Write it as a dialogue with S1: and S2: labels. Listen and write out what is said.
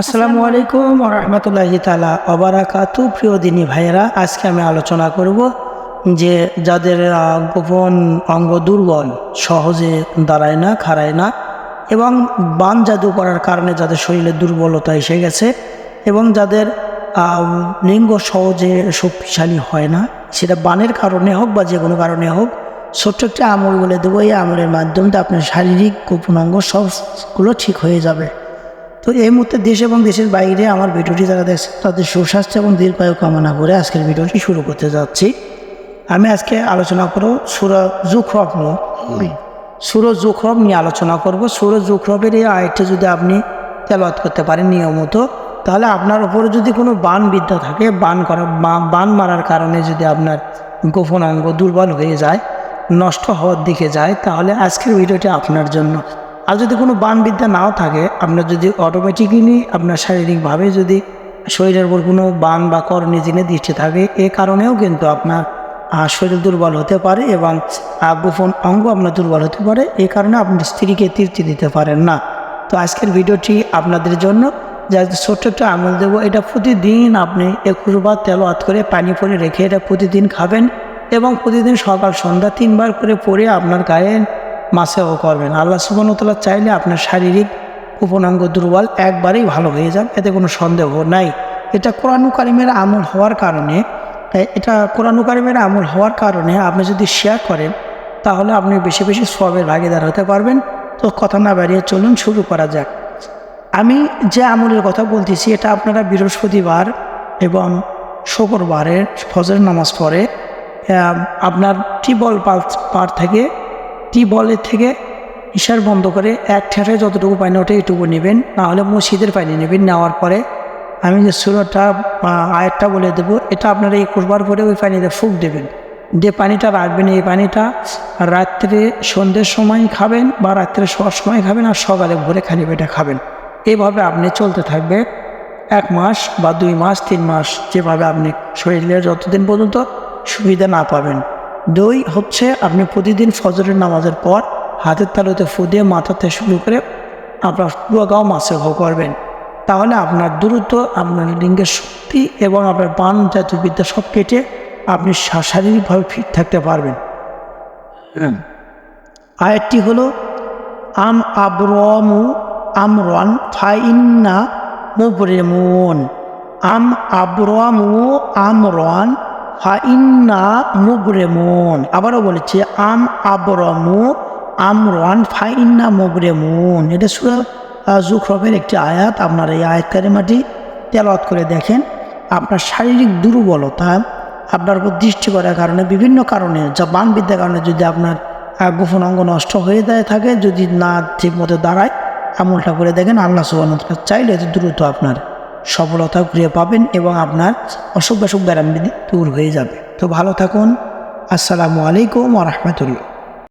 S1: আসসালামু আলাইকুম রহমতুল্লাহি তালা অবারাকাতু প্রিয় দিনী ভাইয়েরা, আজকে আমি আলোচনা করব যে যাদের গোপন অঙ্গ দুর্বল, সহজে দাঁড়ায় না, খাড়ায় না, এবং বান জাদু করার কারণে যাদের শরীরে দুর্বলতা এসে গেছে, এবং যাদের লিঙ্গ সহজে শক্তিশালী হয় না, সেটা বানের কারণে হোক বা যে কোনো কারণে হোক, ছোট্ট একটা আমল বলে দেবো। এই আমলের মাধ্যমে আপনার শারীরিক গোপন অঙ্গ সবগুলো ঠিক হয়ে যাবে। তো এই মুহূর্তে দেশ এবং দেশের বাইরে আমার ভিডিওটি যারা দেখছে তাদের সুস্বাস্থ্য এবং দীর্ঘায়ু কামনা করে আজকের ভিডিওটি শুরু করতে যাচ্ছি। আমি আজকে আলোচনা করব সুরা জুখরব নিয়ে। সুর জুখরব নিয়ে আলোচনা করব। সুর জুখরবের এই আয়টা যদি আপনি তেলাওয়াত করতে পারেন নিয়মিত তাহলে আপনার উপরে যদি কোনো বান বিদ্যা থাকে বান করা বান মারার কারণে যদি আপনার গোপন অঙ্গ দুর্বল হয়ে যায় নষ্ট হওয়ার দিকে যায় তাহলে আজকের ভিডিওটি আপনার জন্য। আর যদি কোনো বান বিদ্যা নাও থাকে, আপনার যদি অটোমেটিক্যালি আপনার শারীরিকভাবে যদি শরীরের উপর কোনো বান বা করণী জিনে দৃষ্টি থাকে, এ কারণেও কিন্তু আপনার শরীর দুর্বল হতে পারে এবং গোপন অঙ্গ আপনার দুর্বল হতে পারে, এ কারণে আপনি স্ত্রীকে তৃপ্তি দিতে পারেন না। তো আজকের ভিডিওটি আপনাদের জন্য যা ছোট্ট একটা আমল দেবো, এটা প্রতিদিন আপনি একুশ বার তেল হাত করে পানি পরে রেখে এটা প্রতিদিন খাবেন এবং প্রতিদিন সকাল সন্ধ্যা তিনবার করে পরে আপনার গায়ে মাসেও করবেন। আল্লাহ সুবাহতলা চাইলে আপনার শারীরিক উপনাঙ্গ দুর্বল একবারেই ভালো হয়ে যান এতে কোনো সন্দেহ নাই। এটা কোরআন কারিমের আমল হওয়ার কারণে এটা কোরআন কারিমের আমল হওয়ার কারণে আপনি যদি শেয়ার করেন তাহলে আপনি বেশি বেশি সবের ভাগিদার হতে পারবেন। তো কথা না বাড়িয়ে চলুন শুরু করা যাক। আমি যে আমলের কথা বলতেছি এটা আপনারা বৃহস্পতিবার এবং শুক্রবারের ফজর নামাজ আহ, আপনার টিবল পার থেকে টিবলের থেকে ইশার বন্ধ করে এক ঠেটে যতটুকু পানি ওঠে এইটুকু নেবেন, নাহলে মসজিদের পানি নেবেন। নেওয়ার পরে আমি যে সুরটা আয়েরটা বলে দেবো, এটা আপনারা একুশবার পরে ওই পানিতে ফুক দেবেন। যে পানিটা রাখবেন, এই পানিটা রাত্রে সন্ধ্যের সময় খাবেন বা রাত্রে শোয়ার সময় খাবেন আর সকালে ভোরে খালি পেটে খাবেন। এইভাবে আপনি চলতে থাকবে এক মাস বা দুই মাস, তিন মাস, যেভাবে আপনি শরীরের যতদিন পর্যন্ত সুবিধা না পাবেন। দুই হচ্ছে আপনি প্রতিদিন ফজরের নামাজের পর হাতের তালুতে ফু দিয়ে মাথাতে শুরু করে আপনার পুরো গাও মাসে ভোগ করবেন। তাহলে আপনার দ্রুত আপনার লিঙ্গের শক্তি এবং আপনার বান জাতীয় বিদ্যা সব কেটে আপনি শারীরিকভাবে ফিট থাকতে পারবেন। আরেকটি হলো আম আবরমু আমরন ফাইন্না মুবরেমুন। আম আবরমু আমরন ফাইন্না মুবরেমুন আবারও বলেছে, আম আবরমু আমরন ফাইন্না মুবরেমুন এটা সুরা জুখরফের একটি আয়াত। আপনার এই আয়াত কারিমাটি তেলাওয়াত করে দেখেন। আপনার শারীরিক দুর্বলতা, আপনার উপর দৃষ্টি করার কারণে, বিভিন্ন কারণে যা বানবিদ্যার কারণে যদি আপনার গোপন অঙ্গ নষ্ট হয়ে যায় থাকে, যদি না ঠিক মতো দাঁড়ায়, আমলটা করে দেখেন, আল্লাহ সুবাহ চাইলে দ্রুত আপনার সফলতা ঘুরে পাবেন এবং আপনার অসুখ বাসুখ ব্যারাম দূর হয়ে যাবে। তো ভালো থাকুন। আসসালামু আলাইকুম আ রহমতুল্লাহ।